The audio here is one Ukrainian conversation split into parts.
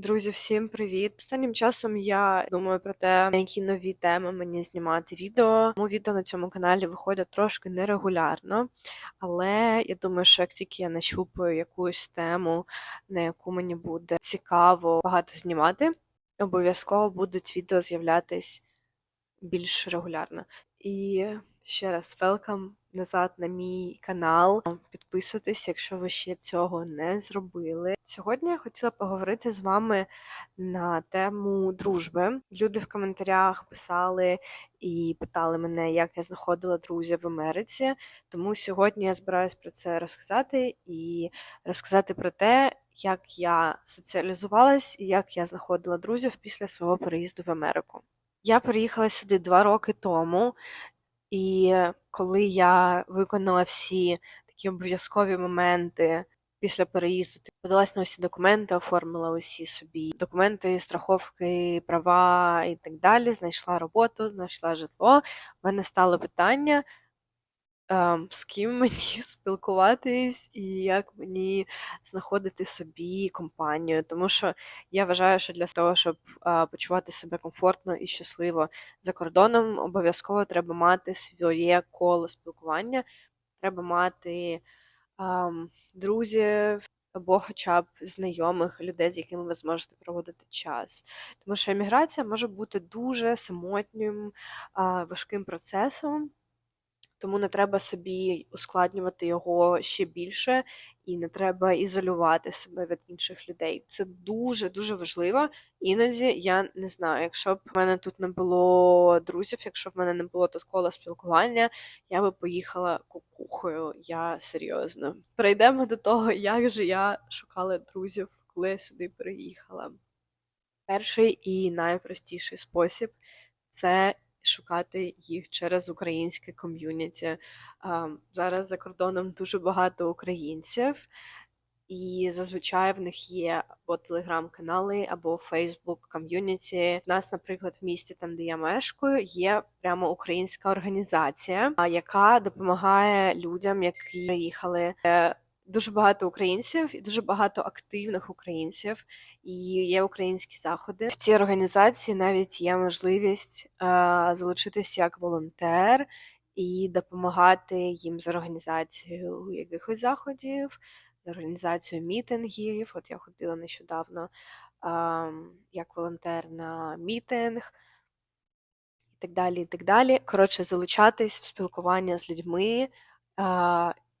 Друзі, всім привіт! Останнім часом я думаю про те, на які нові теми мені знімати відео. Тому відео на цьому каналі виходять трошки нерегулярно, але я думаю, що як тільки я нащупаю якусь тему, на яку мені буде цікаво багато знімати, обов'язково будуть відео з'являтись більш регулярно. І ще раз welcome назад на мій канал. Підписуйтесь, якщо ви ще цього не зробили. Сьогодні я хотіла поговорити з вами на тему дружби. Люди в коментарях писали і питали мене, як я знаходила друзів в Америці. Тому сьогодні я збираюсь про це розказати і розказати про те, як я соціалізувалась і як я знаходила друзів після свого переїзду в Америку. Я переїхала сюди два роки тому, і коли я виконала всі такі обов'язкові моменти після переїзду, ти подалась на усі документи, оформила усі собі документи, страховки, права і так далі. Знайшла роботу, знайшла житло. У мене стало питання, з ким мені спілкуватись і як мені знаходити собі компанію. Тому що я вважаю, що для того, щоб почувати себе комфортно і щасливо за кордоном, обов'язково треба мати своє коло спілкування, треба мати друзів. Або хоча б знайомих людей, з якими ви зможете проводити час. Тому що еміграція може бути дуже самотнім, важким процесом, тому не треба собі ускладнювати його ще більше, і не треба ізолювати себе від інших людей. Це дуже-дуже важливо. Іноді я не знаю, якщо б в мене тут не було друзів, якщо в мене не було тут кола спілкування, я би поїхала кукухою. Я серйозно. Перейдемо до того, як же я шукала друзів, коли я сюди приїхала. Перший і найпростіший спосіб це шукати їх через українське ком'юніті. Зараз за кордоном дуже багато українців, і зазвичай в них є або телеграм-канали, або Фейсбук ком'юніті. У нас, наприклад, в місті, там де я мешкаю, є прямо українська організація, яка допомагає людям, які приїхали. Е, дуже багато українців і дуже багато активних українців, і є українські заходи. В цій організації навіть є можливість е, залучитися як волонтер і допомагати їм з організацією якихось заходів, з організацією мітингів. От я ходила нещодавно е, як волонтер на мітинг. І так далі, і так далі. Коротше, залучатись в спілкування з людьми,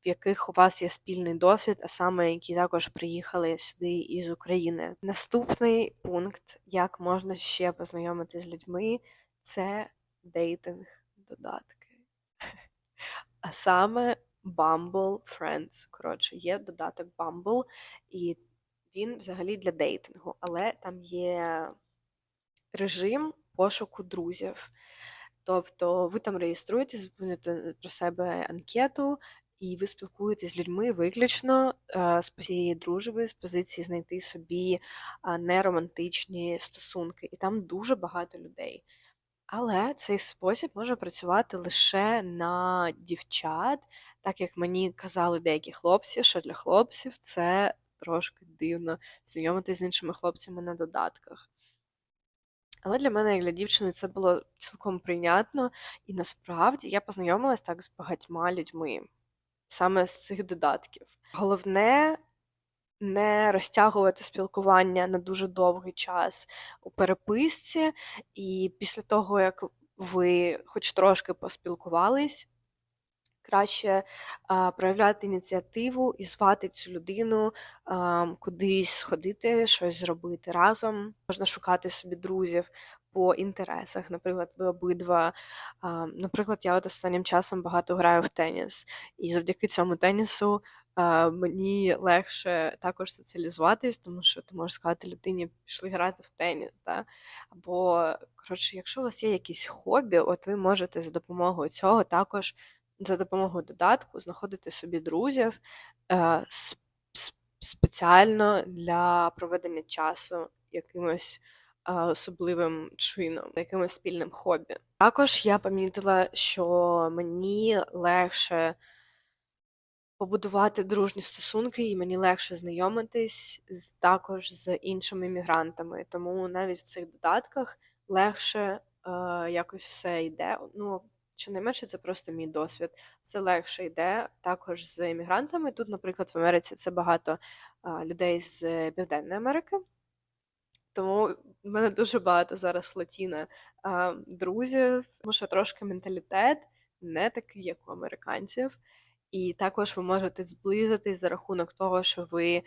в яких у вас є спільний досвід, а саме які також приїхали сюди із України. Наступний пункт, як можна ще познайомитися з людьми, це дейтинг-додатки. А саме Bumble Friends. Коротше, є додаток Bumble, і він взагалі для дейтингу, але там є режим пошуку друзів. Тобто ви там реєструєтесь, заповнюєте про себе анкету, і ви спілкуєтесь з людьми виключно е, з позиції дружби, з позиції знайти собі неромантичні стосунки, і там дуже багато людей. Але цей спосіб може працювати лише на дівчат, так як мені казали деякі хлопці, що для хлопців це трошки дивно знайомитися з іншими хлопцями на додатках. Але для мене, як для дівчини, це було цілком прийнятно, і насправді я познайомилась так з багатьма людьми саме з цих додатків. Головне не розтягувати спілкування на дуже довгий час у переписці, і після того, як ви хоч трошки поспілкувались, краще а, проявляти ініціативу і звати цю людину а, кудись сходити, щось зробити разом. Можна шукати собі друзів по інтересах. Наприклад, ви обидва. Наприклад, я от останнім часом багато граю в теніс, і завдяки цьому тенісу. Мені легше також соціалізуватись, тому що ти можеш сказати людині, пішли грати в теніс. Да? Або, коротше, якщо у вас є якісь хобі, от ви можете за допомогою цього також за допомогою додатку знаходити собі друзів е, спеціально для проведення часу якимось особливим чином, якимось спільним хобі. Також я помітила, що мені легше побудувати дружні стосунки, і мені легше знайомитись з також з іншими мігрантами. Тому навіть в цих додатках легше е, якось все йде. Ну, щонайменше, це просто мій досвід. Все легше йде також з іммігрантами. Тут, наприклад, в Америці це багато а, людей з Південної Америки. Тому в мене дуже багато зараз латіна друзів, тому що трошки менталітет не такий, як у американців. І також ви можете зблизитись за рахунок того, що ви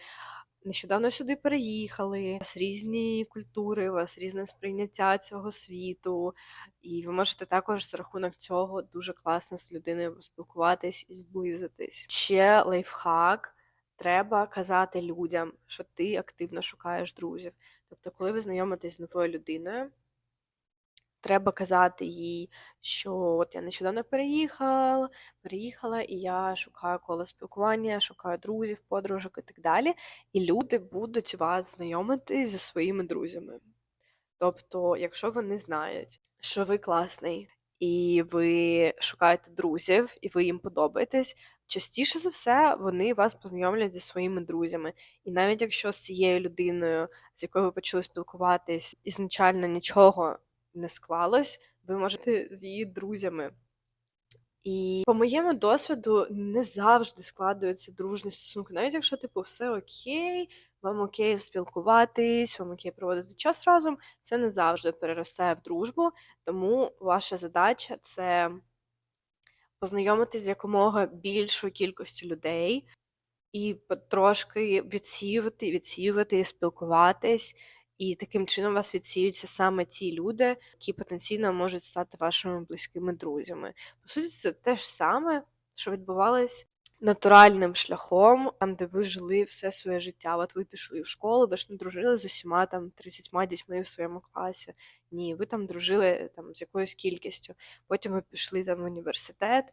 нещодавно сюди переїхали, у вас різні культури, у вас різне сприйняття цього світу, і ви можете також за рахунок цього дуже класно з людиною поспілкуватись і зблизитись. Ще лайфхак. Треба казати людям, що ти активно шукаєш друзів. Тобто, коли ви знайомитесь з новою людиною, треба казати їй, що от я нещодавно переїхала, переїхала, і я шукаю коло спілкування, шукаю друзів, подружок і так далі. І люди будуть вас знайомити зі своїми друзями. Тобто, якщо вони знають, що ви класний, і ви шукаєте друзів, і ви їм подобаєтесь, частіше за все вони вас познайомлять зі своїми друзями. І навіть якщо з цією людиною, з якою ви почали спілкуватись, ізначально нічого не склалось, ви можете з її друзями. І по моєму досвіду не завжди складуються дружні стосунки, навіть якщо типу все окей, вам окей спілкуватись, вам окей проводити час разом, це не завжди переростає в дружбу. Тому ваша задача це познайомитись з якомога більшою кількістю людей і потрошки відсіювати, відсіювати, спілкуватись. І таким чином вас відсіються саме ті люди, які потенційно можуть стати вашими близькими друзями. По суті, це те ж саме, що відбувалось натуральним шляхом, там, де ви жили все своє життя. От ви пішли в школу, ви ж не дружили з усіма там 30 дітьми в своєму класі. Ні, ви там дружили там з якоюсь кількістю. Потім ви пішли там в університет.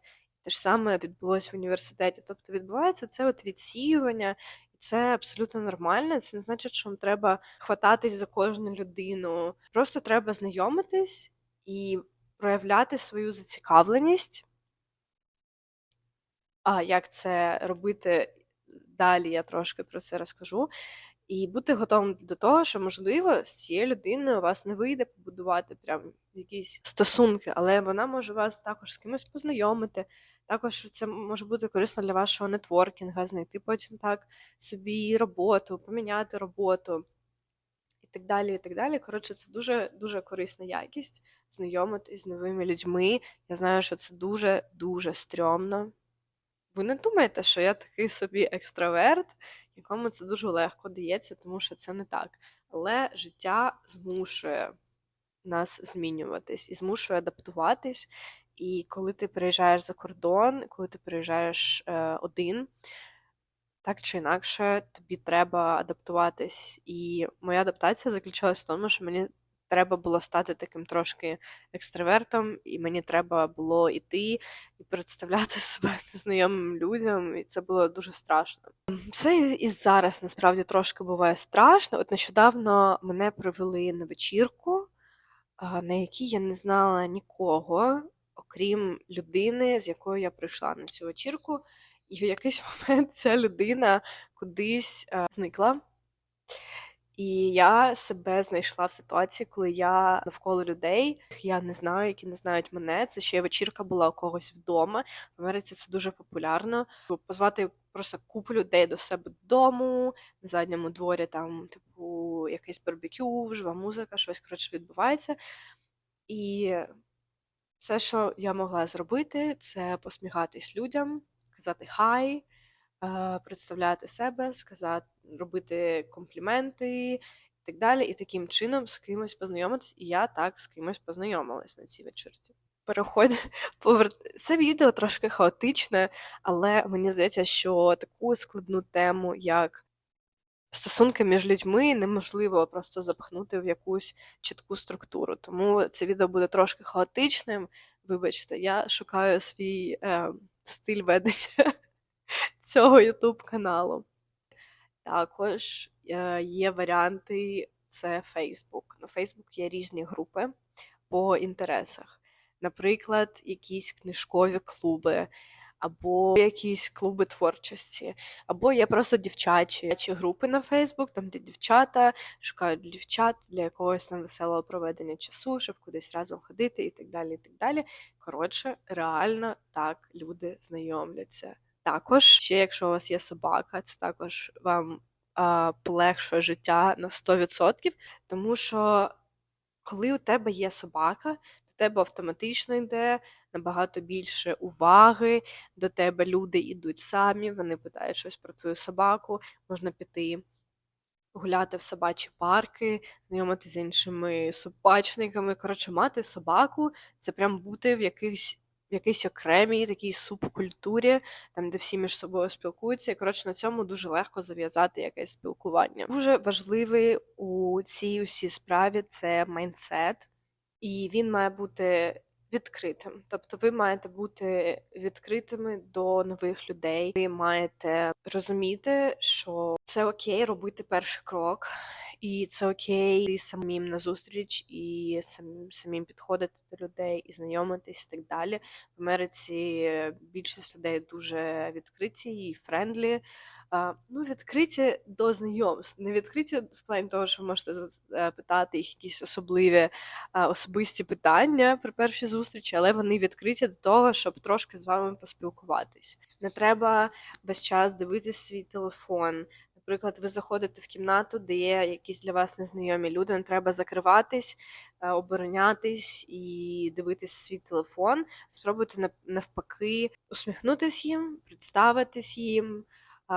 Те ж саме відбулося в університеті. Тобто відбувається це от відсіювання, це абсолютно нормально. Це не значить, що вам треба хвататись за кожну людину. Просто треба знайомитись і проявляти свою зацікавленість. А як це робити далі, я трошки про це розкажу. І бути готовим до того, що, можливо, з цією людиною у вас не вийде побудувати прям якісь стосунки, але вона може вас також з кимось познайомити. Також це може бути корисно для вашого нетворкінга, знайти потім так собі роботу, поміняти роботу і так далі. і так далі. Коротше, це дуже дуже корисна якість знайомитись з новими людьми. Я знаю, що це дуже дуже стрьомно. Ви не думаєте, що я такий собі екстраверт, якому це дуже легко дається, тому що це не так. Але життя змушує нас змінюватись і змушує адаптуватись. І коли ти приїжджаєш за кордон, коли ти приїжджаєш е, один, так чи інакше, тобі треба адаптуватись. І моя адаптація заключалась в тому, що мені треба було стати таким трошки екстравертом, і мені треба було йти і представляти себе незнайомим людям, і це було дуже страшно. Все і зараз насправді трошки буває страшно. От нещодавно мене привели на вечірку, на якій я не знала нікого, окрім людини, з якою я прийшла на цю вечірку. І в якийсь момент ця людина кудись зникла. І я себе знайшла в ситуації, коли я навколо людей, я не знаю, які не знають мене. Це ще вечірка була у когось вдома. В Америці це дуже популярно. Позвати просто купу людей до себе додому, на задньому дворі там, типу, якийсь барбекю, жива музика, щось коротше відбувається. І все, що я могла зробити, це посміхатись людям, казати хай. Е, представляти себе, сказати, робити компліменти і так далі. І таким чином з кимось познайомитись. І я так з кимось познайомилась на цій вечірці. Переход поверт... Це відео трошки хаотичне, але мені здається, що таку складну тему, як стосунки між людьми, неможливо просто запхнути в якусь чітку структуру. Тому це відео буде трошки хаотичним. Вибачте, я шукаю свій е, стиль ведення цього YouTube каналу. Також е, є варіанти це Facebook. На Facebook є різні групи по інтересах. Наприклад, якісь книжкові клуби, або якісь клуби творчості, або є просто дівчачі чи групи на Фейсбук, там де дівчата шукають дівчат для якогось там веселого проведення часу, щоб кудись разом ходити і так далі. і так далі. Коротше, реально так люди знайомляться. Також, ще якщо у вас є собака, це також вам а, полегшує життя на 100%, тому що коли у тебе є собака, до тебе автоматично йде набагато більше уваги, до тебе люди йдуть самі, вони питають щось про твою собаку, можна піти гуляти в собачі парки, знайомитися з іншими собачниками. Коротше, мати собаку це прям бути в якихось. В якійсь окремій такій субкультурі, там, де всі між собою спілкуються. І коротше, на цьому дуже легко зав'язати якесь спілкування. Дуже важливий у цій усій справі це майндсет, і він має бути відкритим. Тобто, ви маєте бути відкритими до нових людей. Ви маєте розуміти, що це окей робити перший крок, і це окей йти самим на зустріч і самим, самим підходити до людей і знайомитись і так далі. В Америці більшість людей дуже відкриті і френдлі. Ну, відкриті до знайомств, не відкриті в плані того, що ви можете е, питати їх якісь особливі а, особисті питання при першій зустрічі, але вони відкриті до того, щоб трошки з вами поспілкуватись. Не треба весь час дивитись свій телефон. Наприклад, ви заходите в кімнату, де є якісь для вас незнайомі люди, не треба закриватись, е, оборонятись і дивитись свій телефон. Спробуйте навпаки усміхнутись їм, представитись їм.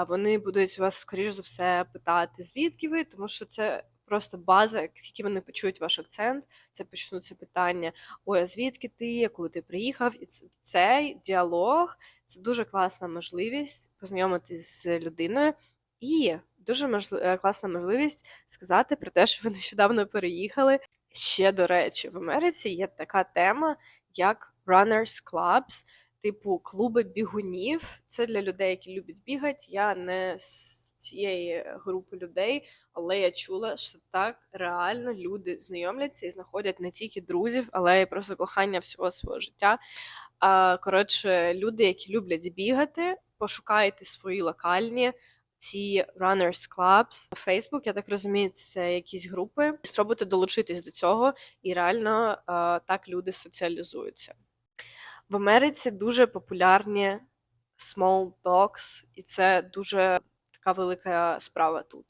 Вони будуть вас, скоріш за все, питати, звідки ви, тому що це просто база, тільки вони почують ваш акцент, це почнуться питання: Ой, а звідки ти? Коли ти приїхав? І цей діалог це дуже класна можливість познайомитись з людиною і дуже можлив... Е, класна можливість сказати про те, що ви нещодавно переїхали. Ще до речі, в Америці є така тема, як Runners Clubs типу клуби бігунів. Це для людей, які люблять бігати. Я не з цієї групи людей, але я чула, що так реально люди знайомляться і знаходять не тільки друзів, але й просто кохання всього свого життя. Коротше, люди, які люблять бігати, пошукайте свої локальні. Ці Runners Clubs на Facebook, я так розумію, це якісь групи. Спробуйте долучитись до цього, і реально так люди соціалізуються. В Америці дуже популярні small talks, і це дуже така велика справа тут.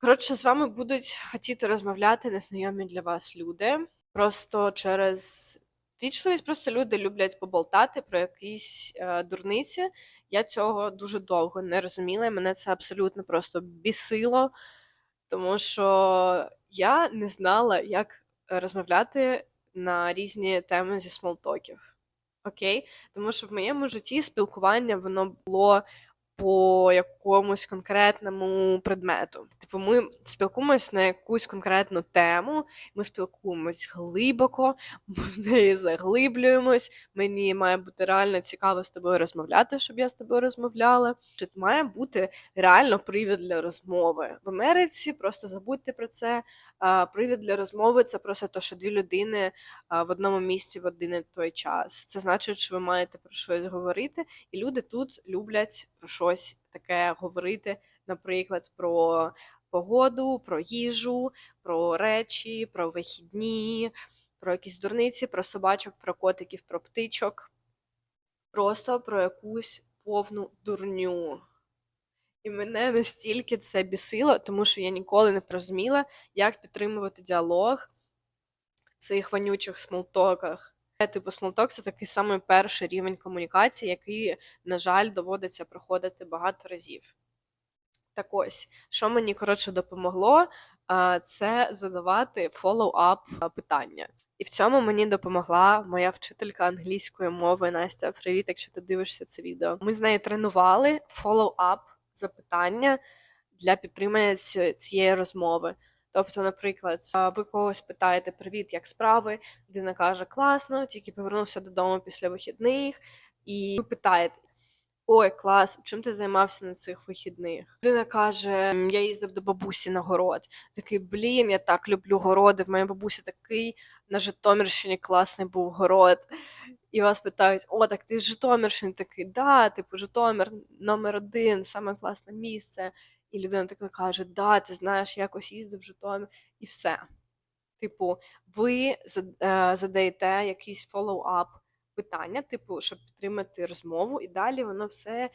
Коротше, з вами будуть хотіти розмовляти незнайомі для вас люди. Просто через вічливість, просто люди люблять поболтати про якісь е, дурниці. Я цього дуже довго не розуміла, і мене це абсолютно просто бісило, тому що я не знала, як розмовляти на різні теми зі смолтоків. Окей, тому що в моєму житті спілкування воно було по якомусь конкретному предмету. Типу, ми спілкуємось на якусь конкретну тему, ми спілкуємось глибоко, ми в неї заглиблюємось. Мені має бути реально цікаво з тобою розмовляти, щоб я з тобою розмовляла. Чи має бути реально привід для розмови в Америці? Просто забудьте про це. Привід для розмови це просто те, що дві людини в одному місці в один і той час. Це значить, що ви маєте про щось говорити, і люди тут люблять про щось таке говорити, наприклад, про погоду, про їжу, про речі, про вихідні, про якісь дурниці, про собачок, про котиків, про птичок. Просто про якусь повну дурню. І мене настільки це бісило, тому що я ніколи не порозуміла, як підтримувати діалог в цих вонючих смолтоках. Типу, смолток це такий самий перший рівень комунікації, який, на жаль, доводиться проходити багато разів. Так ось, що мені коротше допомогло, це задавати follow-up питання. І в цьому мені допомогла моя вчителька англійської мови Настя. Привіт, якщо ти дивишся це відео. Ми з нею тренували follow-up запитання для підтримання цієї розмови. Тобто, наприклад, ви когось питаєте Привіт, як справи? Людина каже, класно, тільки повернувся додому після вихідних, і ви питаєте. Ой, клас, чим ти займався на цих вихідних? Людина каже: Я їздив до бабусі на город. Такий, блін, я так люблю городи. В моїй бабусі такий на Житомирщині класний був город. і вас питають: О, так ти з Житомирщини такий, да, типу, Житомир номер один, саме класне місце. І людина така каже: Да, ти знаєш, якось їздив в Житомир, і все. Типу, ви е, задаєте якийсь follow-up питання, типу, щоб підтримати розмову, і далі воно все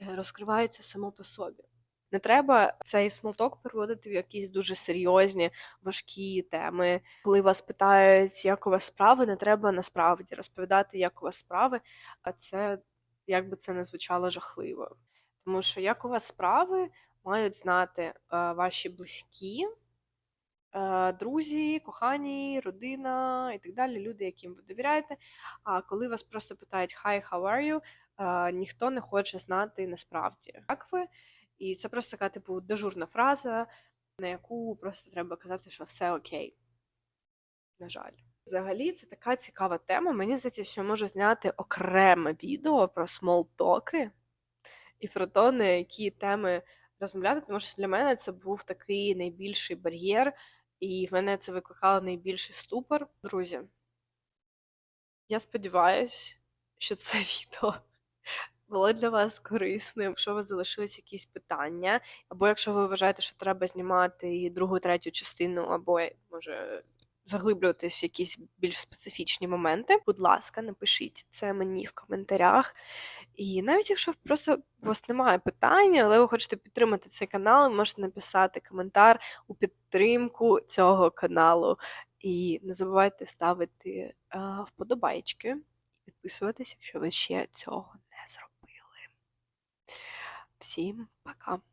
е, розкривається само по собі. Не треба цей смолток переводити в якісь дуже серйозні, важкі теми. Коли вас питають, як у вас справи, не треба насправді розповідати, як у вас справи, а це як би це не звучало жахливо. Тому що як у вас справи мають знати е, ваші близькі, е, друзі, кохані, родина і так далі, люди, яким ви довіряєте. А коли вас просто питають Hi, how are you, е, ніхто не хоче знати насправді, як ви. І це просто така, типу, дежурна фраза, на яку просто треба казати, що все окей. На жаль. Взагалі, це така цікава тема. Мені здається, що можу зняти окреме відео про смолтоки і про те, на які теми розмовляти, тому що для мене це був такий найбільший бар'єр, і в мене це викликало найбільший ступор. Друзі, я сподіваюся, що це відео було для вас корисним. Якщо у вас залишились якісь питання, або якщо ви вважаєте, що треба знімати другу, третю частину, або може заглиблюватись в якісь більш специфічні моменти, будь ласка, напишіть це мені в коментарях. І навіть якщо просто у вас немає питання, але ви хочете підтримати цей канал, можете написати коментар у підтримку цього каналу. І не забувайте ставити а, вподобайки і підписуватись, якщо ви ще цього не зробили. Всім пока!